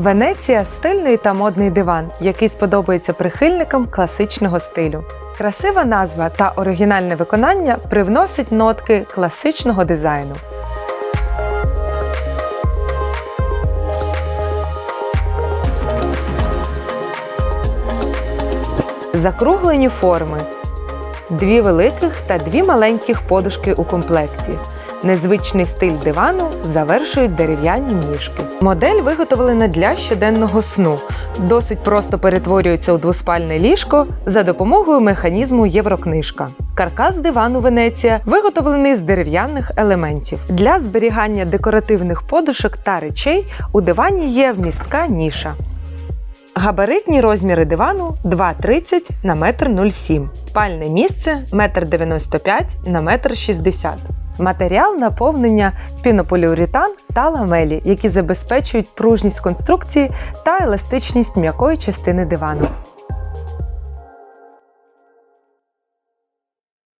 Венеція стильний та модний диван, який сподобається прихильникам класичного стилю. Красива назва та оригінальне виконання привносить нотки класичного дизайну. Закруглені форми. Дві великих та дві маленьких подушки у комплекті. Незвичний стиль дивану завершують дерев'яні ніжки. Модель виготовлена для щоденного сну. Досить просто перетворюється у двоспальне ліжко за допомогою механізму Єврокнижка. Каркас дивану Венеція виготовлений з дерев'яних елементів. Для зберігання декоративних подушок та речей у дивані є вмістка ніша. Габаритні розміри дивану 2,30 на 1,07 м. Спальне місце 1,95 на 1,60 м. Матеріал наповнення пінополіуретан та ламелі, які забезпечують пружність конструкції та еластичність м'якої частини дивану.